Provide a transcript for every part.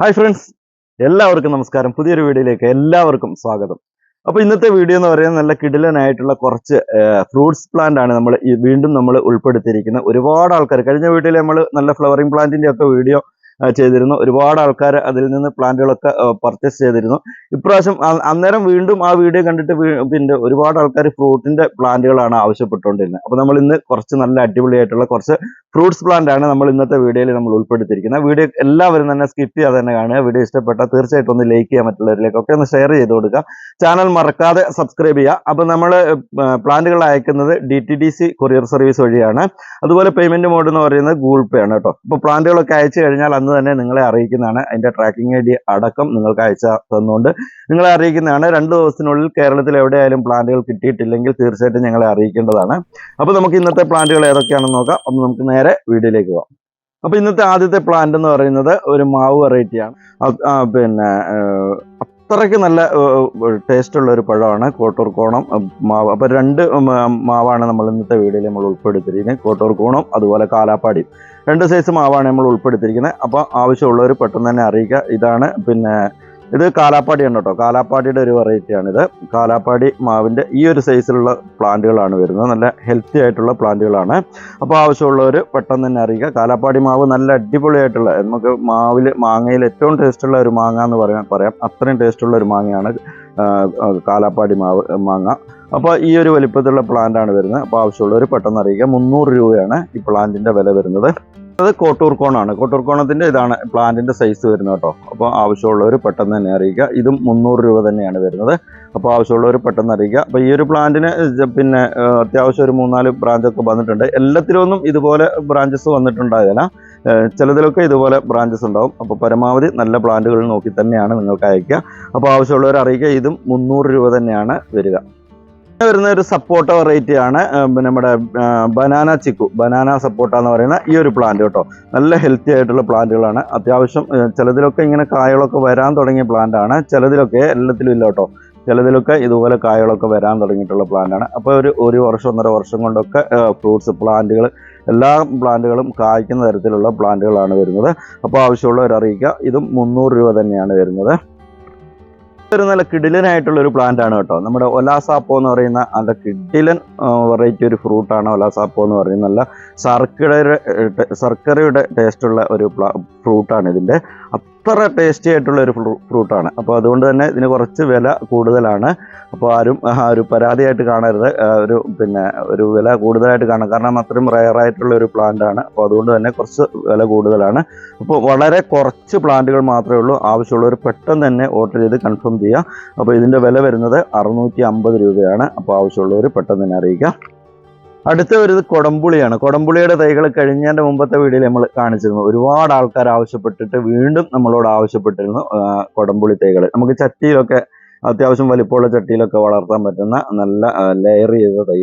Hi friends എല്ലാവർക്കും നമസ്കാരം. പുതിയൊരു വീഡിയോയിലേക്ക് എല്ലാവർക്കും സ്വാഗതം. അപ്പോൾ ഇന്നത്തെ വീഡിയോ എന്ന് പറയുന്നത് നല്ല കിടിലനായിട്ടുള്ള കുറച്ച് ഫ്രൂട്ട്സ് പ്ലാന്റ് ആണ് നമ്മൾ വീണ്ടും നമ്മൾ ഉൾപ്പെടുത്തിയിരിക്കുന്നത് ഒരുപാട് ആൾക്കാർ കഴിഞ്ഞ വീട്ടിൽ നമ്മൾ നല്ല ഫ്ലവറിംഗ് പ്ലാന്റിന്റെ ഒക്കെ വീഡിയോ ചെയ്തിരുന്നു. ഒരുപാട് ആൾക്കാർ അതിൽ നിന്ന് പ്ലാന്റുകളൊക്കെ പർച്ചേസ് ചെയ്തിരുന്നു. ഇപ്രാവശ്യം അന്നേരം വീണ്ടും ആ വീഡിയോ കണ്ടിട്ട് പിന്നെ ഒരുപാട് ആൾക്കാർ ഫ്രൂട്ടിന്റെ പ്ലാന്റുകളാണ് ആവശ്യപ്പെട്ടുകൊണ്ടിരുന്നത്. അപ്പോൾ നമ്മൾ ഇന്ന് കുറച്ച് നല്ല അടിപൊളിയായിട്ടുള്ള കുറച്ച് ഫ്രൂട്ട്സ് പ്ലാന്റ് ആണ് നമ്മൾ ഇന്നത്തെ വീഡിയോയിൽ നമ്മൾ ഉൾപ്പെടുത്തിയിരിക്കുന്നത്. വീഡിയോ എല്ലാവരും തന്നെ സ്കിപ്പ് ചെയ്യാതെ തന്നെ കാണുക. വീഡിയോ ഇഷ്ടപ്പെട്ട തീർച്ചയായിട്ടും ഒന്ന് ലൈക്ക് ചെയ്യാൻ മറ്റുള്ളവരിലേക്കൊക്കെ ഒന്ന് ഷെയർ ചെയ്ത് കൊടുക്കുക. ചാനൽ മറക്കാതെ സബ്സ്ക്രൈബ് ചെയ്യുക. അപ്പോൾ നമ്മൾ പ്ലാന്റുകൾ അയക്കുന്നത് D T D C courier service വഴിയാണ്. അതുപോലെ പേയ്മെന്റ് മോഡ് എന്ന് പറയുന്നത് ഗൂഗിൾ പേ ആണ് കേട്ടോ. അപ്പോൾ പ്ലാന്റുകളൊക്കെ അയച്ചു കഴിഞ്ഞാൽ അന്ന് തന്നെ നിങ്ങളെ അറിയിക്കുന്നതാണ്. അതിന്റെ ട്രാക്കിംഗ് ഐ ഡി അടക്കം നിങ്ങൾക്ക് അയച്ച തന്നുകൊണ്ട് നിങ്ങളെ അറിയിക്കുന്നതാണ്. രണ്ട് ദിവസത്തിനുള്ളിൽ കേരളത്തിൽ എവിടെയായാലും പ്ലാന്റുകൾ കിട്ടിയിട്ടില്ലെങ്കിൽ തീർച്ചയായിട്ടും ഞങ്ങളെ അറിയിക്കേണ്ടതാണ്. അപ്പോൾ നമുക്ക് ഇന്നത്തെ പ്ലാന്റുകൾ ഏതൊക്കെയാണെന്ന് നോക്കാം. അപ്പോൾ നമുക്ക് നേരെ വീഡിയോയിലേക്ക് പോകാം അപ്പോൾ ഇന്നത്തെ ആദ്യത്തെ പ്ലാന്റ് എന്ന് പറയുന്നത് ഒരു മാവ് വെറൈറ്റിയാണ് പിന്നെ അത്രയ്ക്ക് നല്ല ടേസ്റ്റ് ഉള്ള ഒരു പഴമാണ് കോട്ടൂർ കോണം മാവ്. അപ്പോൾ രണ്ട് മാവാണ് നമ്മൾ ഇന്നത്തെ വീഡിയോയിൽ നമ്മൾ ഉൾപ്പെടുത്തിയിരിക്കുന്നത്. കോട്ടൂർ കോണം അതുപോലെ കാലാപ്പാടി രണ്ട് സൈസ് മാവാണ് നമ്മൾ ഉൾപ്പെടുത്തിയിരിക്കുന്നത്. അപ്പോൾ ആവശ്യമുള്ളവർ പെട്ടെന്ന് തന്നെ അറിയിക്കുക. ഇതാണ് പിന്നെ ഇത് കാലാപ്പാടിയാണ് കേട്ടോ. കാലാപ്പാടിയുടെ ഒരു വെറൈറ്റിയാണിത് കാലാപ്പാടി മാവിന്റെ ഈ ഒരു സൈസിലുള്ള പ്ലാന്റുകളാണ് വരുന്നത്. നല്ല ഹെൽത്തി ആയിട്ടുള്ള പ്ലാന്റുകളാണ്. അപ്പോൾ ആവശ്യമുള്ളവർ പെട്ടെന്ന് തന്നെ അറിയുക കാലാപ്പാടി മാവ് നല്ല അടിപൊളിയായിട്ടുള്ള നമുക്ക് മാവിൽ മാങ്ങയിൽ ഏറ്റവും ടേസ്റ്റുള്ള ഒരു മാങ്ങ എന്ന് പറയാൻ പറയാം. അത്രയും ടേസ്റ്റുള്ള ഒരു മാങ്ങയാണ് കാലാപ്പാടി മാവ് മാങ്ങ. അപ്പോൾ ഈ ഒരു വലിപ്പത്തിലുള്ള പ്ലാന്റ് ആണ് വരുന്നത്. അപ്പോൾ ആവശ്യമുള്ളവർ പെട്ടെന്ന് അറിയുക മുന്നൂറ് രൂപയാണ് ഈ പ്ലാന്റിന്റെ വില വരുന്നത്. അത് കോട്ടൂർ കോണാണ് കോട്ടൂർ ഇതാണ് പ്ലാന്റിന്റെ സൈസ് വരുന്നത് കേട്ടോ. അപ്പോൾ ആവശ്യമുള്ളവർ പെട്ടെന്ന് തന്നെ അറിയിക്കുക. ഇതും മുന്നൂറ് രൂപ തന്നെയാണ് വരുന്നത്. അപ്പോൾ ആവശ്യമുള്ളവർ പെട്ടെന്ന് അറിയിക്കുക. അപ്പോൾ ഈ ഒരു പ്ലാന്റിന് പിന്നെ അത്യാവശ്യം ഒരു മൂന്നാൽ ബ്രാഞ്ചൊക്കെ വന്നിട്ടുണ്ട്. എല്ലാത്തിലൊന്നും ഇതുപോലെ ബ്രാഞ്ചസ് വന്നിട്ടുണ്ടാകില്ല ചിലതിലൊക്കെ ഇതുപോലെ ബ്രാഞ്ചസ് ഉണ്ടാവും. അപ്പോൾ പരമാവധി നല്ല പ്ലാന്റുകൾ നോക്കി തന്നെയാണ് നിങ്ങൾക്ക് അയക്കുക. അപ്പോൾ ആവശ്യമുള്ളവർ അറിയിക്കുക. ഇതും മുന്നൂറ് രൂപ തന്നെയാണ് വരിക. വരുന്ന ഒരു സപ്പോർട്ട വെറൈറ്റി ആണ് നമ്മുടെ ബനാന ചിക്കു ബനാന സപ്പോർട്ട എന്ന് പറയുന്ന ഈ ഒരു പ്ലാന്റ് കേട്ടോ. നല്ല ഹെൽത്തി ആയിട്ടുള്ള പ്ലാന്റുകളാണ് അത്യാവശ്യം ചിലതിലൊക്കെ ഇങ്ങനെ കായകളൊക്കെ വരാൻ തുടങ്ങിയ പ്ലാന്റ് ആണ്. ചിലതിലൊക്കെ എല്ലാത്തിലും ഇല്ല കേട്ടോ. ചിലതിലൊക്കെ ഇതുപോലെ കായകളൊക്കെ വരാൻ തുടങ്ങിയിട്ടുള്ള പ്ലാന്റാണ് അപ്പോൾ ഒരു ഒരു വർഷം ഒന്നര വർഷം കൊണ്ടൊക്കെ ഫ്രൂട്ട്സ് പ്ലാന്റുകൾ എല്ലാ പ്ലാന്റുകളും കായ്ക്കുന്ന തരത്തിലുള്ള പ്ലാന്റുകളാണ് വരുന്നത്. അപ്പോൾ ആവശ്യമുള്ളവർ അറിയിക്കുക. ഇതും മുന്നൂറ് രൂപ തന്നെയാണ് വരുന്നത്. ഒരു നല്ല കിടിലനായിട്ടുള്ള ഒരു പ്ലാന്റ് ആണ് കേട്ടോ. നമ്മുടെ ഒലാസാപ്പോ എന്ന് പറയുന്ന നല്ല കിടിലൻ വെറൈറ്റി ഒരു ഫ്രൂട്ടാണ് ഒലാസാപ്പോ എന്ന് പറയുന്ന നല്ല ശർക്കരയുടെ ശർക്കരയുടെ ടേസ്റ്റുള്ള ഒരു ഫ്രൂട്ടാണ് ഇതിന്റെ. അത്ര ടേസ്റ്റി ആയിട്ടുള്ള ഒരു ഫ്രൂട്ടാണ്. അപ്പോൾ അതുകൊണ്ട് തന്നെ ഇതിന് കുറച്ച് വില കൂടുതലാണ്. അപ്പോൾ ആരും ഒരു പരാതിയായിട്ട് കാണരുത്. ഒരു പിന്നെ ഒരു വില കൂടുതലായിട്ട് കാണാം കാരണം അത്രയും റയറായിട്ടുള്ള ഒരു പ്ലാന്റ് ആണ്. അപ്പോൾ അതുകൊണ്ട് തന്നെ കുറച്ച് വില കൂടുതലാണ്. അപ്പോൾ വളരെ കുറച്ച് പ്ലാന്റുകൾ മാത്രമേ ഉള്ളൂ. ആവശ്യമുള്ളവർ പെട്ടെന്ന് തന്നെ ഓർഡർ ചെയ്ത് കൺഫേം ചെയ്യുക. അപ്പോൾ ഇതിന്റെ വില വരുന്നത് അറുന്നൂറ്റി രൂപയാണ്. അപ്പോൾ ആവശ്യമുള്ളവർ പെട്ടെന്ന് തന്നെ അറിയിക്കുക. അടുത്ത വരുന്നത് കൊടംപുളിയാണ്. കൊടംപുളിയുടെ തൈകൾ കഴിഞ്ഞതിന്റെ മുമ്പത്തെ വീഡിയോയിൽ നമ്മൾ കാണിച്ചിരുന്നു. ഒരുപാട് ആൾക്കാർ ആവശ്യപ്പെട്ടിട്ട് വീണ്ടും നമ്മളോട് ആവശ്യപ്പെട്ടിരുന്നു കൊടംപുളി തൈകൾ നമുക്ക് ചട്ടിയിലൊക്കെ അത്യാവശ്യം വലിപ്പമുള്ള ചട്ടിയിലൊക്കെ വളർത്താൻ പറ്റുന്ന നല്ല ലെയർ ചെയ്ത തൈ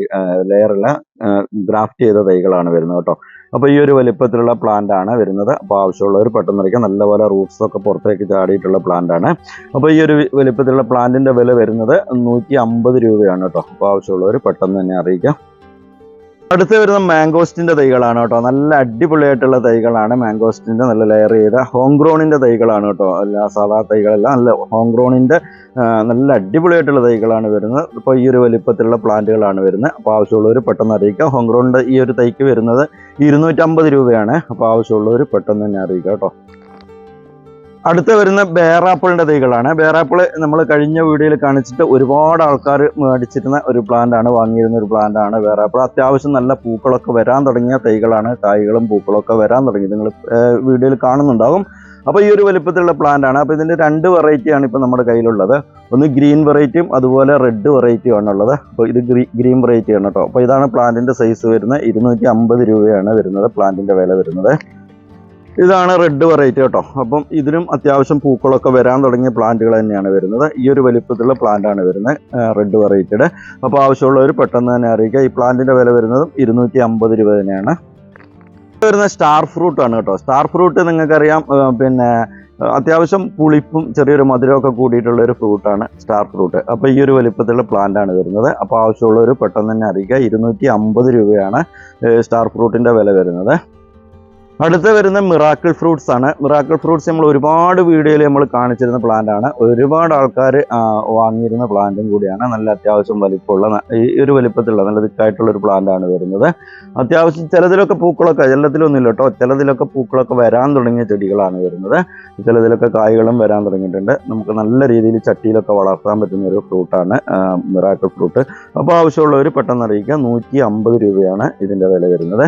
ലെയറുള്ള ഗ്രാഫ്റ്റ് ചെയ്ത തൈകളാണ് വരുന്നത് കേട്ടോ. അപ്പോൾ ഈ ഒരു വലിപ്പത്തിലുള്ള പ്ലാന്റ് ആണ് വരുന്നത്. അപ്പോൾ ആവശ്യമുള്ളവർ പെട്ടെന്ന് അറിയിക്കാം നല്ലപോലെ റൂട്ട്സ് ഒക്കെ പുറത്തേക്ക് ചാടിയിട്ടുള്ള പ്ലാന്റ് ആണ്. അപ്പോൾ ഈ ഒരു വലിപ്പത്തിലുള്ള പ്ലാന്റിന്റെ വില വരുന്നത് നൂറ്റി രൂപയാണ് കേട്ടോ. അപ്പോൾ ആവശ്യമുള്ളവർ പെട്ടെന്ന് തന്നെ അറിയിക്കാം. അടുത്ത് വരുന്ന മാംഗോസ്റ്റിന്റെ തൈകളാണ് കേട്ടോ. നല്ല അടിപൊളിയായിട്ടുള്ള തൈകളാണ് മാംഗോസ്റ്റിന്റെ. നല്ല ലെയർ ചെയ്ത ഹോംഗ്രോണിന്റെ തൈകളാണ് കേട്ടോ. എല്ലാ സാധാ തൈകളെല്ലാം നല്ല ഹോംഗ്രോണിന്റെ ആ, നല്ല അടിപൊളിയായിട്ടുള്ള തൈകളാണ് വരുന്നത്. ഇപ്പോൾ ഈ ഒരു വലിപ്പത്തിലുള്ള പ്ലാന്റുകളാണ് വരുന്നത്. അപ്പോൾ ആവശ്യമുള്ളവർ പെട്ടെന്ന് അറിയിക്കുക. ഹോംഗ്രോണിന്റെ ഈ ഒരു തൈക്ക് വരുന്നത് ഇരുന്നൂറ്റമ്പത് രൂപയാണ്. അപ്പോൾ ആവശ്യമുള്ളവർ പെട്ടെന്ന് തന്നെ അറിയിക്കുക കേട്ടോ. അടുത്ത വരുന്ന ബേറാപ്പിളിന്റെ തൈകളാണ്. ബേറാപ്പിൾ നമ്മൾ കഴിഞ്ഞ വീഡിയോയിൽ കാണിച്ചിട്ട് ഒരുപാട് ആൾക്കാർ മേടിച്ചിരുന്ന ഒരു പ്ലാന്റാണ് വാങ്ങിയിരുന്ന ഒരു പ്ലാന്റാണ് ബേറാപ്പിൾ അത്യാവശ്യം നല്ല പൂക്കളൊക്കെ വരാൻ തുടങ്ങിയ തൈകളാണ്. കായ്കളും പൂക്കളൊക്കെ വരാൻ തുടങ്ങി. നിങ്ങൾ വീഡിയോയിൽ കാണുന്നുണ്ടാകും അപ്പോൾ ഈ ഒരു വലിപ്പത്തിലുള്ള പ്ലാന്റാണ് അപ്പോൾ ഇതിന്റെ രണ്ട് വെറൈറ്റിയാണ് ഇപ്പോൾ നമ്മുടെ കയ്യിലുള്ളത്. ഒന്ന് ഗ്രീൻ വെറൈറ്റിയും അതുപോലെ റെഡ് വെറൈറ്റിയും ഉള്ളത് അപ്പോൾ ഇത് ഗ്രീ ഗ്രീൻ വെറൈറ്റിയാണ് കേട്ടോ. അപ്പോൾ ഇതാണ് പ്ലാന്റിന്റെ സൈസ് വരുന്നത്. ഇരുന്നൂറ്റി അമ്പത് രൂപയാണ് വരുന്നത് പ്ലാന്റിന്റെ വില വരുന്നത്. ഇതാണ് റെഡ് വെറൈറ്റി കേട്ടോ. അപ്പം ഇതിലും അത്യാവശ്യം പൂക്കളൊക്കെ വരാൻ തുടങ്ങിയ പ്ലാന്റുകൾ തന്നെയാണ് വരുന്നത്. ഈ ഒരു വലിപ്പത്തിലുള്ള പ്ലാന്റ് ആണ് വരുന്നത് റെഡ് വെറൈറ്റിയുടെ. അപ്പോൾ ആവശ്യമുള്ളവർ പെട്ടെന്ന് തന്നെ അറിയിക്കുക ഈ പ്ലാന്റിന്റെ വില വരുന്നതും ഇരുന്നൂറ്റി അമ്പത് രൂപ തന്നെയാണ്. വരുന്ന സ്റ്റാർ ഫ്രൂട്ട് ആണ് കേട്ടോ. സ്റ്റാർ ഫ്രൂട്ട് നിങ്ങൾക്കറിയാം പിന്നെ അത്യാവശ്യം പുളിപ്പും ചെറിയൊരു മധുരമൊക്കെ കൂടിയിട്ടുള്ള ഒരു ഫ്രൂട്ടാണ് സ്റ്റാർ ഫ്രൂട്ട് അപ്പോൾ ഈ ഒരു വലിപ്പത്തിലുള്ള പ്ലാന്റ് ആണ് വരുന്നത്. അപ്പോൾ ആവശ്യമുള്ളവർ പെട്ടെന്ന് തന്നെ അറിയിക്കുക ഇരുന്നൂറ്റി അമ്പത് രൂപയാണ് സ്റ്റാർ ഫ്രൂട്ടിന്റെ വില വരുന്നത്. അടുത്ത വരുന്ന മിറാക്കിൾ ഫ്രൂട്ട്സ് ആണ്. മിറാക്കിൾ ഫ്രൂട്ട്സ് നമ്മൾ ഒരുപാട് വീഡിയോയിൽ നമ്മൾ കാണിച്ചിരുന്ന പ്ലാന്റ് ആണ്. ഒരുപാട് ആൾക്കാർ വാങ്ങിയിരുന്ന പ്ലാന്റും കൂടിയാണ്. നല്ല അത്യാവശ്യം വലിപ്പമുള്ള ഈ ഒരു വലിപ്പത്തിലുള്ള നല്ല തിക്കായിട്ടുള്ള ഒരു പ്ലാന്റ് ആണ് വരുന്നത്. അത്യാവശ്യം ചിലതിലൊക്കെ പൂക്കളൊക്കെ ഇല്ല കേട്ടോ. ചിലതിലൊക്കെ പൂക്കളൊക്കെ വരാൻ തുടങ്ങിയ ചെടികളാണ് വരുന്നത്. ചിലതിലൊക്കെ കായ്കളും വരാൻ തുടങ്ങിയിട്ടുണ്ട്. നമുക്ക് നല്ല രീതിയിൽ ചട്ടിയിലൊക്കെ വളർത്താൻ പറ്റുന്ന ഒരു ഫ്രൂട്ടാണ് മിറാക്കിൾ ഫ്രൂട്ട് അപ്പോൾ ആവശ്യമുള്ളവർ പെട്ടെന്ന് അറിയിക്കുക. നൂറ്റി അമ്പത് രൂപയാണ് ഇതിന്റെ വില വരുന്നത്.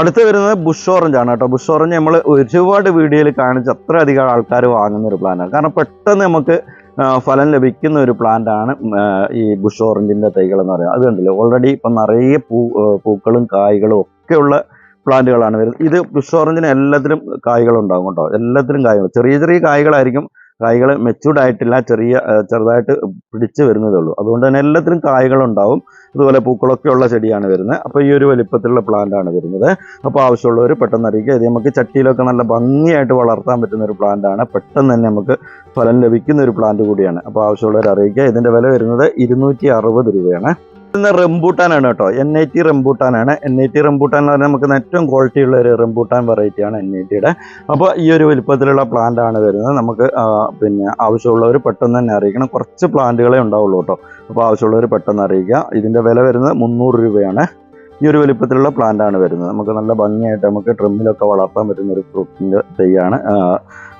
അടുത്ത് വരുന്നത് ബുഷ് ഓറഞ്ച് ആണ് കേട്ടോ. ബുഷ് ഓറഞ്ച് നമ്മൾ ഒരുപാട് വീഡിയോയിൽ കാണിച്ച് അത്ര അധികം ആൾക്കാർ വാങ്ങുന്ന ഒരു പ്ലാന്റാണ് കാരണം പെട്ടെന്ന് നമുക്ക് ഫലം ലഭിക്കുന്ന ഒരു പ്ലാന്റ് ആണ് ഈ ബുഷ് ഓറഞ്ചിന്റെ തൈകൾ എന്ന് പറയുന്നത്. അത് കണ്ടില്ലേ? ഓൾറെഡി ഇപ്പം നിറയെ പൂ പൂക്കളും കായ്കളും ഒക്കെയുള്ള പ്ലാന്റുകളാണ് വരുന്നത്. ഇത് ബുഷ് ഓറഞ്ചിന് എല്ലാത്തിലും കായ്കളുണ്ടാകും കേട്ടോ. എല്ലാത്തിലും കായ്കൾ. ചെറിയ ചെറിയ കായ്കളായിരിക്കും കായ്കൾ മെച്ചൂർഡ് ആയിട്ടില്ല ചെറിയ ചെറുതായിട്ട് പിടിച്ച് വരുന്നതേ ഉള്ളൂ. അതുകൊണ്ട് തന്നെ എല്ലാത്തിലും കായ്കളുണ്ടാവും. അതുപോലെ പൂക്കളൊക്കെ ഉള്ള ചെടിയാണ് വരുന്നത്. അപ്പോൾ ഈ ഒരു വലിപ്പത്തിലുള്ള പ്ലാന്റ് ആണ് വരുന്നത്. അപ്പോൾ ആവശ്യമുള്ളവർ പെട്ടെന്ന് അറിയിക്കുക. ഇത് നമുക്ക് ചട്ടിയിലൊക്കെ നല്ല ഭംഗിയായിട്ട് വളർത്താൻ പറ്റുന്ന ഒരു പ്ലാന്റ് ആണ്. പെട്ടെന്ന് തന്നെ നമുക്ക് ഫലം ലഭിക്കുന്ന ഒരു പ്ലാന്റ് കൂടിയാണ്. അപ്പോൾ ആവശ്യമുള്ളവർ അറിയിക്കുക. ഇതിന്റെ വില വരുന്നത് ഇരുന്നൂറ്റി രൂപയാണ്. റംബൂട്ടാനാണ് കേട്ടോ. എൻ ഐ ടി റംബൂട്ടാനാണ്. എൻ ഐ ടി റംബൂട്ടാൻ എന്ന് പറഞ്ഞാൽ നമുക്ക് ഏറ്റവും ക്വാളിറ്റി ഉള്ള ഒരു റംബൂട്ടാൻ വെറൈറ്റിയാണ് എൻ ഐ ടിയുടെ അപ്പോൾ ഈ ഒരു വലിപ്പത്തിലുള്ള പ്ലാന്റ് ആണ് വരുന്നത്. നമുക്ക് പിന്നെ ആവശ്യമുള്ളവർ പെട്ടെന്ന് തന്നെ അറിയിക്കണം. കുറച്ച് പ്ലാന്റുകളെ ഉണ്ടാവുള്ളൂ കേട്ടോ. അപ്പോൾ ആവശ്യമുള്ളവർ പെട്ടെന്ന് അറിയിക്കുക. ഇതിന്റെ വില വരുന്നത് മുന്നൂറ് രൂപയാണ്. ഈ ഒരു വലിപ്പത്തിലുള്ള പ്ലാന്റ് ആണ് വരുന്നത്. നമുക്ക് നല്ല ഭംഗിയായിട്ട് നമുക്ക് ട്രിമ്മിലൊക്കെ വളർത്താൻ പറ്റുന്ന ഒരു ഫ്രൂട്ടിന്റെ തൈയാണ്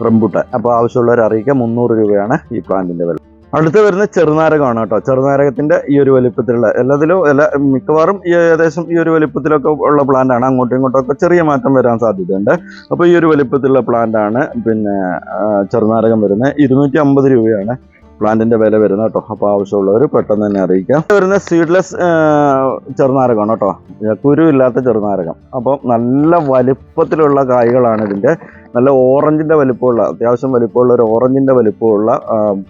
റംബൂട്ടാൻ. അപ്പോൾ ആവശ്യമുള്ളവർ അറിയിക്കുക. മുന്നൂറ് രൂപയാണ് ഈ പ്ലാന്റിന്റെ വില. അടുത്ത് വരുന്ന ചെറുനാരകമാണ് കേട്ടോ. ചെറുനാരകത്തിന്റെ ഈ ഒരു വലിപ്പത്തിലുള്ള എല്ലാത്തിലും എല്ലാ മിക്കവാറും ഈ ഏകദേശം ഈ ഒരു വലിപ്പത്തിലൊക്കെ ഉള്ള പ്ലാന്റ് ആണ്. അങ്ങോട്ടും ഇങ്ങോട്ടും ഒക്കെ ചെറിയ മാറ്റം വരാൻ സാധ്യതയുണ്ട്. അപ്പോൾ ഈ ഒരു വലിപ്പത്തിലുള്ള പ്ലാന്റ് ആണ്. പിന്നെ ചെറുനാരകം വരുന്നത്. ഇരുന്നൂറ്റി അമ്പത് രൂപയാണ്. പ്ലാന്റിന്റെ വില വരുന്ന കേട്ടോ. അപ്പോൾ ആവശ്യമുള്ളവർ പെട്ടെന്ന് തന്നെ അറിയിക്കാം. വരുന്ന സീഡ്ലെസ് ചെറുനാരകമാണ് കേട്ടോ. കുരു ഇല്ലാത്ത ചെറുനാരകം. അപ്പം നല്ല വലിപ്പത്തിലുള്ള കായ്കളാണ് ഇതിന്റെ. നല്ല ഓറഞ്ചിന്റെ വലിപ്പമുള്ള അത്യാവശ്യം വലിപ്പമുള്ള ഒരു ഓറഞ്ചിന്റെ വലിപ്പമുള്ള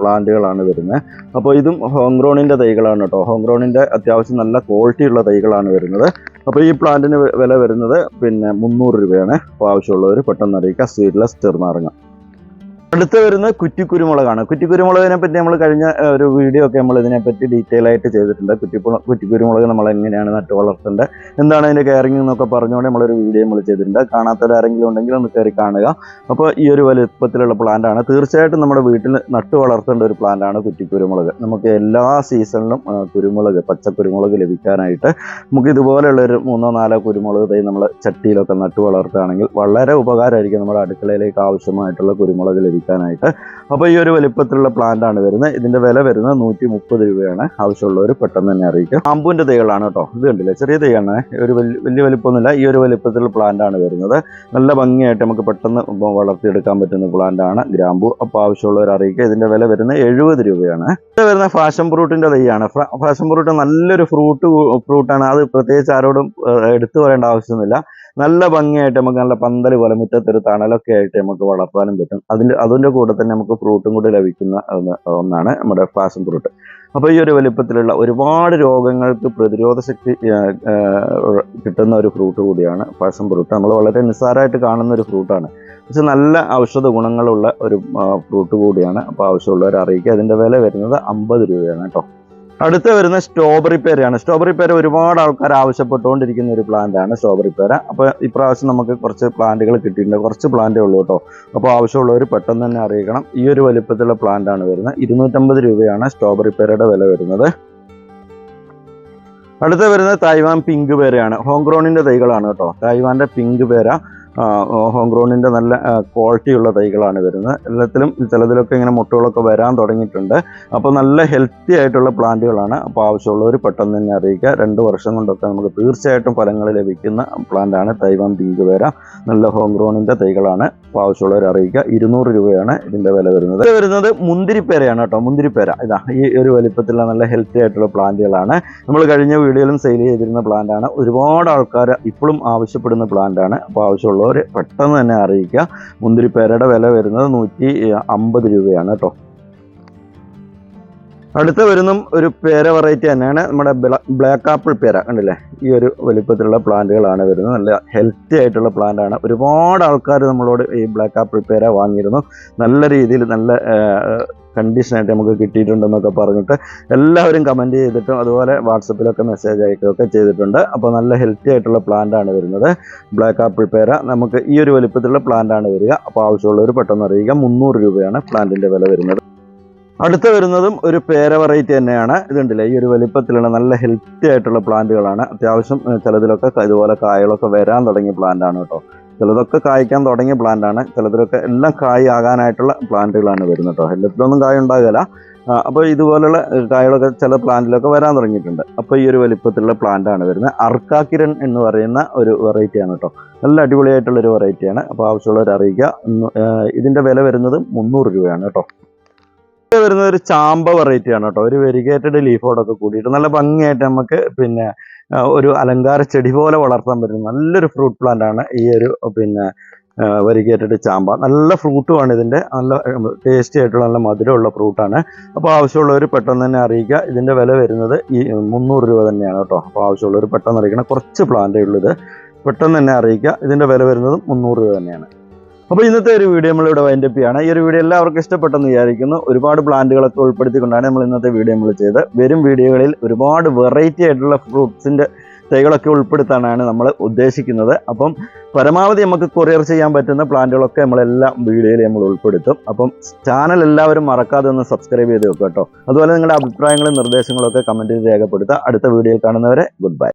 പ്ലാന്റുകളാണ് വരുന്നത്. അപ്പോൾ ഇതും ഹോംഗ്രോണിന്റെ തൈകളാണ് കേട്ടോ. ഹോംഗ്രോണിന്റെ അത്യാവശ്യം നല്ല ക്വാളിറ്റി ഉള്ള തൈകളാണ് വരുന്നത്. അപ്പോൾ ഈ പ്ലാന്റിന് വില വരുന്നത് പിന്നെ മുന്നൂറ് രൂപയാണ്. അപ്പോൾ ആവശ്യമുള്ളവർ പെട്ടെന്ന് അറിയിക്കുക സീഡ്ലെസ് ചെറുനാരങ്ങ അടുത്ത് വരുന്നത് കുറ്റിക്കുരുമുളകാണ്. കുറ്റിക്കുരുമുളകിനെ പറ്റി നമ്മൾ കഴിഞ്ഞ ഒരു വീഡിയോ ഒക്കെ നമ്മൾ ഇതിനെപ്പറ്റി ഡീറ്റെയിൽ ആയിട്ട് ചെയ്തിട്ടുണ്ട്. കുറ്റിപ്പുള കുറ്റിക്കുരുമുളക് നമ്മൾ എങ്ങനെയാണ് നട്ട് വളർത്തേണ്ടത് എന്താണ് അതിന്റെ കെയറിംഗ് എന്നൊക്കെ പറഞ്ഞുകൊണ്ട് നമ്മളൊരു വീഡിയോ നമ്മൾ ചെയ്തിട്ടുണ്ട്. കാണാത്തവരാരെങ്കിലും ഉണ്ടെങ്കിൽ ഒന്ന് കയറി കാണുക. അപ്പോൾ ഈ ഒരു വലുപ്പത്തിലുള്ള പ്ലാന്റ് ആണ്. തീർച്ചയായിട്ടും നമ്മുടെ വീട്ടിൽ നട്ടു വളർത്തേണ്ട ഒരു പ്ലാന്റ് ആണ് കുറ്റിക്കുരുമുളക്. നമുക്ക് എല്ലാ സീസണിലും കുരുമുളക് പച്ച കുരുമുളക് ലഭിക്കാനായിട്ട് നമുക്ക് ഇതുപോലെയുള്ള ഒരു മൂന്നോ നാലോ കുരുമുളക് തൈ നമ്മൾ ചട്ടിയിലൊക്കെ നട്ടു വളർത്തുകയാണെങ്കിൽ വളരെ ഉപകാരമായിരിക്കും. നമ്മുടെ അടുക്കളയിലേക്ക് ആവശ്യമായിട്ടുള്ള കുരുമുളക് ലഭിക്കാനായിട്ട് അപ്പോൾ ഈ ഒരു വലിപ്പത്തിലുള്ള പ്ലാന്റ് ആണ് വരുന്നത്. ഇതിന്റെ വില വരുന്നത് നൂറ്റി മുപ്പത് രൂപയാണ്. ആവശ്യമുള്ളവർ പെട്ടെന്ന് തന്നെ അറിയിക്കുക അമ്പുവിന്റെ തൈകളാണ് കേട്ടോ. ഇത് കണ്ടില്ലേ? ചെറിയ തൈയാണ്. ഒരു വലിയ വലിപ്പമൊന്നുമില്ല. ഈ ഒരു വലിപ്പത്തിലുള്ള പ്ലാന്റ് ആണ് വരുന്നത്. നല്ല ഭംഗിയായിട്ട് നമുക്ക് പെട്ടെന്ന് വളർത്തിയെടുക്കാൻ പറ്റുന്ന പ്ലാന്റ് ആണ് ഗ്രാമ്പു. അപ്പോൾ ആവശ്യമുള്ളവർ അറിയിക്കുക. ഇതിന്റെ വില വരുന്നത് എഴുപത് രൂപയാണ്. ഇത് വരുന്ന ഫാഷൻ ഫ്രൂട്ടിന്റെ തൈയാണ്. ഫാഷൻ ഫ്രൂട്ട് നല്ലൊരു ഫ്രൂട്ട് ഫ്രൂട്ടാണ് അത് പ്രത്യേകിച്ച് ആരോടും എടുത്തു പറയേണ്ട ആവശ്യമൊന്നുമില്ല. നല്ല ഭംഗിയായിട്ട് നമുക്ക് നല്ല പന്തൽ പോലെ മുറ്റത്തൊരു തണലൊക്കെ ആയിട്ട് നമുക്ക് വളർത്താനും പറ്റും. അതിന്റെ അതിന്റെ കൂടെ തന്നെ നമുക്ക് ഫ്രൂട്ടും കൂടി ലഭിക്കുന്ന ഒന്ന് ഒന്നാണ് നമ്മുടെ പാഷൻ ഫ്രൂട്ട് അപ്പോൾ ഈ ഒരു വലിപ്പത്തിലുള്ള ഒരുപാട് രോഗങ്ങൾക്ക് പ്രതിരോധ ശക്തി കിട്ടുന്ന ഒരു ഫ്രൂട്ട് കൂടിയാണ് പാഷൻ ഫ്രൂട്ട് നമ്മൾ വളരെ നിസ്സാരമായിട്ട് കാണുന്ന ഒരു ഫ്രൂട്ടാണ് പക്ഷെ നല്ല ഔഷധ ഗുണങ്ങളുള്ള ഒരു ഫ്രൂട്ട് കൂടിയാണ്. അപ്പോൾ ആവശ്യമുള്ളവർ അറിയിക്കുക. അതിന്റെ വില വരുന്നത് അമ്പത് രൂപയാണ് കേട്ടോ. അടുത്ത വരുന്ന സ്ട്രോബെറി പേരയാണ്. സ്ട്രോബെറി പേര ഒരുപാട് ആൾക്കാർ ആവശ്യപ്പെട്ടുകൊണ്ടിരിക്കുന്ന ഒരു പ്ലാന്റ് ആണ് സ്ട്രോബെറി പേര. അപ്പോൾ ഇപ്രാവശ്യം നമുക്ക് കുറച്ച് പ്ലാന്റുകൾ കിട്ടിയിട്ടുണ്ട്. കുറച്ച് പ്ലാന്റേ ഉള്ളൂ കേട്ടോ അപ്പോൾ ആവശ്യമുള്ളവർ പെട്ടെന്ന് തന്നെ അറിയിക്കണം. ഈ ഒരു വലിപ്പത്തിലുള്ള പ്ലാന്റ് ആണ് വരുന്നത്. ഇരുന്നൂറ്റമ്പത് രൂപയാണ് സ്ട്രോബെറി പേരയുടെ വില വരുന്നത്. അടുത്ത വരുന്നത് തായ്വാൻ പിങ്ക് പേരയാണ്. ഹോങ്ക്രോണിന്റെ തൈകളാണ് കേട്ടോ തായ്വാന്റെ പിങ്ക് പേര. ഹോംഗ്രോണിന്റെ നല്ല ക്വാളിറ്റിയുള്ള തൈകളാണ് വരുന്നത്. എല്ലാത്തിലും ചിലതിലൊക്കെ ഇങ്ങനെ മുട്ടുകളൊക്കെ വരാൻ തുടങ്ങിയിട്ടുണ്ട്. അപ്പോൾ നല്ല ഹെൽത്തി ആയിട്ടുള്ള പ്ലാന്റുകളാണ് അപ്പോൾ ആവശ്യമുള്ളവർ പെട്ടെന്ന് തന്നെ അറിയിക്കുക. രണ്ട് വർഷം കൊണ്ടൊക്കെ നമുക്ക് തീർച്ചയായിട്ടും ഫലങ്ങൾ ലഭിക്കുന്ന പ്ലാന്റാണ് തൈവാൻ പിങ്ക് വേര നല്ല ഹോം ഗ്രൗണ്ടിന്റെ തൈകളാണ്. അപ്പോൾ ആവശ്യമുള്ളവർ അറിയിക്കുക. ഇരുന്നൂറ് രൂപയാണ് ഇതിന്റെ വില വരുന്നത്. വരുന്നത് മുന്തിരിപ്പേരയാണ് കേട്ടോ. മുന്തിരിപ്പേര. ഇതാ ഈ ഒരു വലിപ്പത്തിലുള്ള നല്ല ഹെൽത്തി ആയിട്ടുള്ള പ്ലാന്റുകളാണ് നമ്മൾ കഴിഞ്ഞ വീഡിയോയിലും സെയിൽ ചെയ്തിരുന്ന പ്ലാന്റാണ് ഒരുപാട് ആൾക്കാർ ഇപ്പോഴും ആവശ്യപ്പെടുന്ന പ്ലാന്റാണ് അപ്പോൾ ആവശ്യമുള്ളവർ പെട്ടെന്ന് തന്നെ അറിയിക്കുക. മുന്തിരിപ്പേരയുടെ വില വരുന്നത് നൂറ്റി അമ്പത് രൂപയാണ് കേട്ടോ. അടുത്ത വരുന്ന ഒരു പേര വെറൈറ്റി തന്നെയാണ് നമ്മുടെ ബ്ലാക്ക് ആപ്പിൾ പേര. കണ്ടില്ലേ? ഈ ഒരു വലിപ്പത്തിലുള്ള പ്ലാന്റുകളാണ് വരുന്നത്. നല്ല ഹെൽത്തി ആയിട്ടുള്ള പ്ലാന്റ് ആണ്. ഒരുപാട് ആൾക്കാർ നമ്മളോട് ഈ ബ്ലാക്ക് ആപ്പിൾ പേര വാങ്ങിയിരുന്നു. നല്ല രീതിയിൽ നല്ല കണ്ടീഷനായിട്ട് നമുക്ക് കിട്ടിയിട്ടുണ്ടെന്നൊക്കെ പറഞ്ഞിട്ട് എല്ലാവരും കമന്റ് ചെയ്തിട്ടും അതുപോലെ വാട്സപ്പിലൊക്കെ മെസ്സേജ് അയക്കുകയൊക്കെ ചെയ്തിട്ടുണ്ട്. അപ്പോൾ നല്ല ഹെൽത്തി ആയിട്ടുള്ള പ്ലാന്റാണ് വരുന്നത്. ബ്ലാക്ക് ആപ്പിൾ പേര. നമുക്ക് ഈ ഒരു വലിപ്പത്തിലുള്ള പ്ലാന്റാണ് വരിക. അപ്പോൾ ആവശ്യമുള്ളവർ പെട്ടെന്ന് അറിയുക മുന്നൂറ് രൂപയാണ് പ്ലാന്റിന്റെ വില വരുന്നത്. അടുത്ത വരുന്നതും ഒരു പേര വെറൈറ്റി തന്നെയാണ്. ഇതുണ്ടല്ലേ? ഈ ഒരു വലിപ്പത്തിലുള്ള നല്ല ഹെൽത്തി ആയിട്ടുള്ള പ്ലാന്റുകളാണ് അത്യാവശ്യം ചിലതിലൊക്കെ ഇതുപോലെ കായകളൊക്കെ വരാൻ തുടങ്ങിയ പ്ലാന്റാണ് കേട്ടോ. ചിലതൊക്കെ കായ്ക്കാൻ തുടങ്ങിയ പ്ലാന്റാണ് ചിലതിലൊക്കെ എല്ലാം കായ് ആകാനായിട്ടുള്ള പ്ലാന്റുകളാണ് വരുന്നത് കേട്ടോ എല്ലാത്തിലൊന്നും കായ ഉണ്ടാകില്ല അപ്പോൾ ഇതുപോലുള്ള കായകളൊക്കെ ചില പ്ലാന്റിലൊക്കെ വരാൻ തുടങ്ങിയിട്ടുണ്ട്. അപ്പോൾ ഈ ഒരു വലിപ്പത്തിലുള്ള പ്ലാന്റ് ആണ് വരുന്നത്. അർക്കാക്കിരൻ എന്ന് പറയുന്ന ഒരു വെറൈറ്റി ആണ് കേട്ടോ നല്ല അടിപൊളിയായിട്ടുള്ള ഒരു വെറൈറ്റിയാണ് അപ്പോൾ ആവശ്യമുള്ളവർ അറിയിക്കുക. ഇതിന്റെ വില വരുന്നത് മുന്നൂറ് രൂപയാണ് കേട്ടോ വരുന്ന ഒരു ചാമ്പ വെറൈറ്റിയാണ് കേട്ടോ ഒരു വെരിഗേറ്റഡ് ലീഫോടൊക്കെ കൂടിയിട്ട് നല്ല ഭംഗിയായിട്ട് നമുക്ക് പിന്നെ ഒരു അലങ്കാര ചെടി പോലെ വളർത്താൻ പറ്റുന്ന നല്ലൊരു ഫ്രൂട്ട് പ്ലാന്റ് ആണ് ഈ ഒരു പിന്നെ വെരിഗേറ്റഡ് ചാമ്പ. നല്ല ഫ്രൂട്ടുമാണ് ഇതിന്റെ നല്ല ടേസ്റ്റി ആയിട്ടുള്ള നല്ല മധുരമുള്ള ഫ്രൂട്ടാണ് അപ്പോൾ ആവശ്യമുള്ളവർ പെട്ടെന്ന് തന്നെ അറിയിക്കുക. ഇതിന്റെ വില വരുന്നത് ഈ മുന്നൂറ് രൂപ തന്നെയാണ് കേട്ടോ. അപ്പോൾ ആവശ്യമുള്ളവർ പെട്ടെന്ന് അറിയിക്കണം. കുറച്ച് പ്ലാന്റേ ഉള്ളൂ ഇത്. പെട്ടെന്ന് തന്നെ അറിയിക്കുക. ഇതിന്റെ വില വരുന്നതും മുന്നൂറ് രൂപ തന്നെയാണ്. അപ്പോൾ ഇന്നത്തെ ഒരു വീഡിയോ നമ്മളിവിടെ വൈൻഡപ്പ് ചെയ്യാണ്. ഈ ഒരു വീഡിയോ എല്ലാവർക്കും ഇഷ്ടപ്പെട്ടെന്ന് വിചാരിക്കുന്നു. ഒരുപാട് പ്ലാന്റുകളൊക്കെ ഉൾപ്പെടുത്തിക്കൊണ്ടാണ് നമ്മൾ ഇന്നത്തെ വീഡിയോ നമ്മൾ ചെയ്ത് വരും വീഡിയോകളിൽ ഒരുപാട് വെറൈറ്റി ആയിട്ടുള്ള ഫ്രൂട്ട്സിന്റെ തൈകളൊക്കെ ഉൾപ്പെടുത്താനാണ് നമ്മൾ ഉദ്ദേശിക്കുന്നത്. അപ്പം പരമാവധി നമുക്ക് കൊറിയർ ചെയ്യാൻ പറ്റുന്ന പ്ലാന്റുകളൊക്കെ നമ്മളെല്ലാം വീഡിയോയിൽ നമ്മൾ ഉൾപ്പെടുത്തും. അപ്പം ചാനൽ എല്ലാവരും മറക്കാതെ ഒന്ന് സബ്സ്ക്രൈബ് ചെയ്ത് വെക്കുക കേട്ടോ. അതുപോലെ നിങ്ങളുടെ അഭിപ്രായങ്ങളും നിർദ്ദേശങ്ങളൊക്കെ കമന്റിൽ രേഖപ്പെടുത്തുക. അടുത്ത വീഡിയോയിൽ കാണുന്നവരെ ഗുഡ് ബൈ